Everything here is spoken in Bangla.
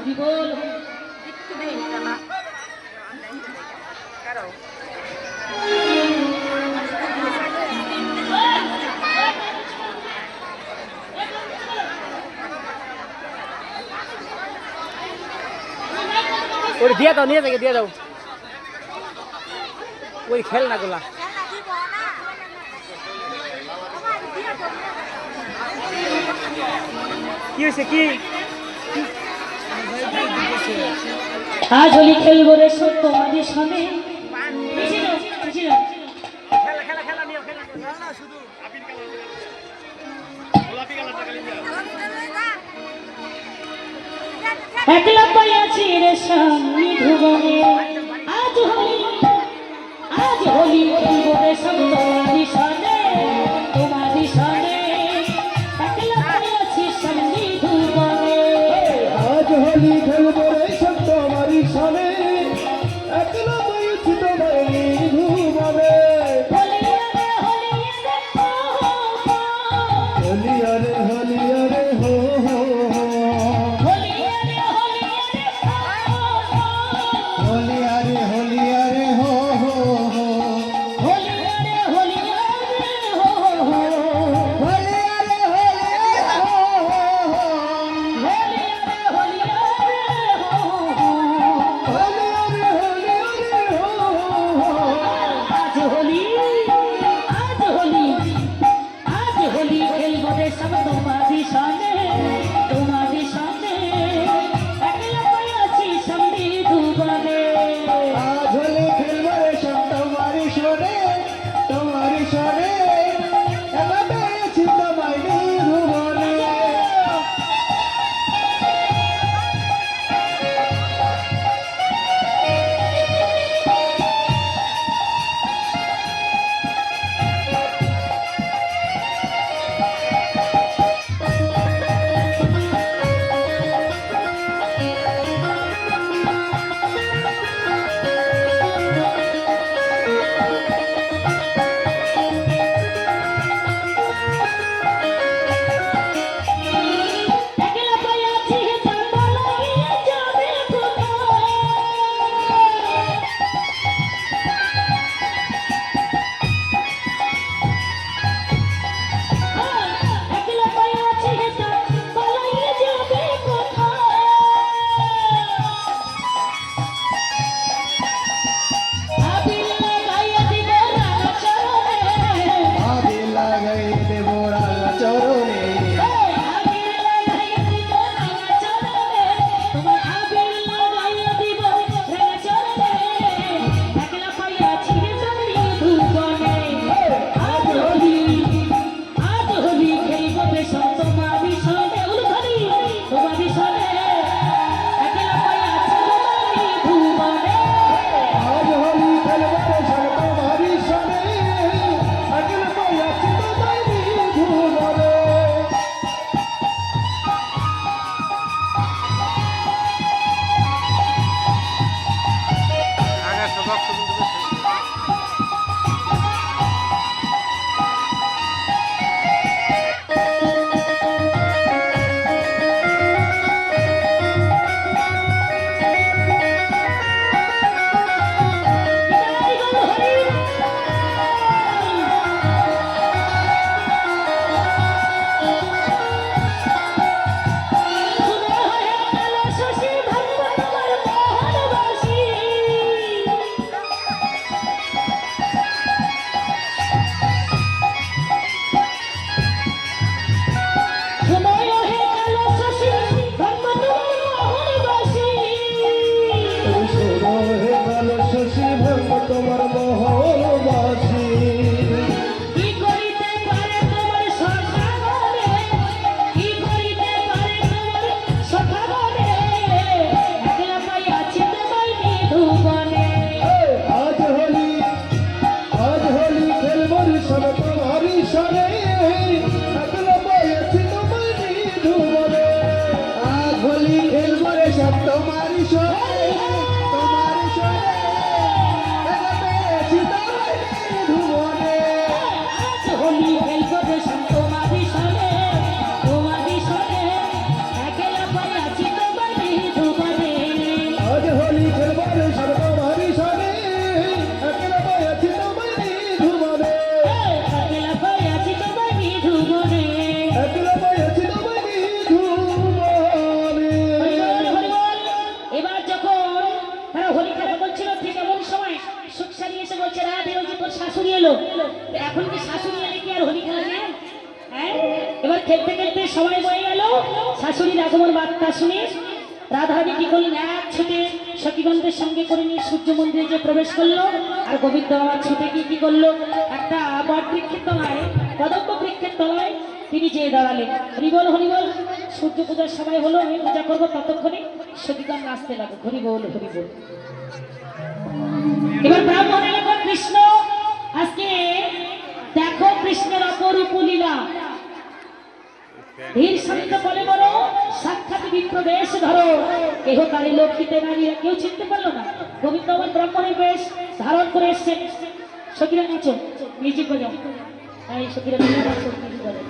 হরিবোল ওর দিয়ে দাও, নিয়ে থেকে দিয়ে দাও। ওই খেল না গুলা। কি হয়েছে কি? আজ হলি খেলব রে সব তোমাদের সনে একলা সামনে আজ হলি আজ হলি খেলব রে i Ali Ali. শাশুড়ি এলো? এখন কি শাশুড়ি এলে কি আর হোলি খেলা যায় হ্যাঁ? এবার খেলতে খেলতে সবাই বয়ে গেল। শাশুড়ির আগমন বার্তা শুনে রাধারানী কি করলেন? এক ছুটে সখীগন্ধের সঙ্গে করে নিয়ে সূর্য মন্দিরে যে প্রবেশ করল, আর গোবিন্দ বাবা ছুটে গিয়ে কি করল? একটা বট বৃক্ষের তলায়, কদম্ব বৃক্ষের তলায় তিনি যেয়ে দাঁড়ালেন। হরিবল হরিবল, সূর্য পূজার সময় হলো, আমি পূজা করব ততক্ষণে সখীগণ নাচতে লাগো হরিবল হরিবল। এবার ব্রাহ্মণ এলাকা কৃষ্ণ। কৃষ্ণের অপরূপ লীলা ধীর শান্ত বলে বলো সাক্ষাৎ বিপ্রবেশ ধরো। কেহ কালী লক্ষ্মীতে নারীরা কেউ চিনতে পারল না। গোবিন্দ আমার ব্রাহ্মণের বেশ ধারণ করে এসছেন সখীরা নাচো মিউজিক বাজাও। এই সখীরা নাচো মিউজিক বাজাও।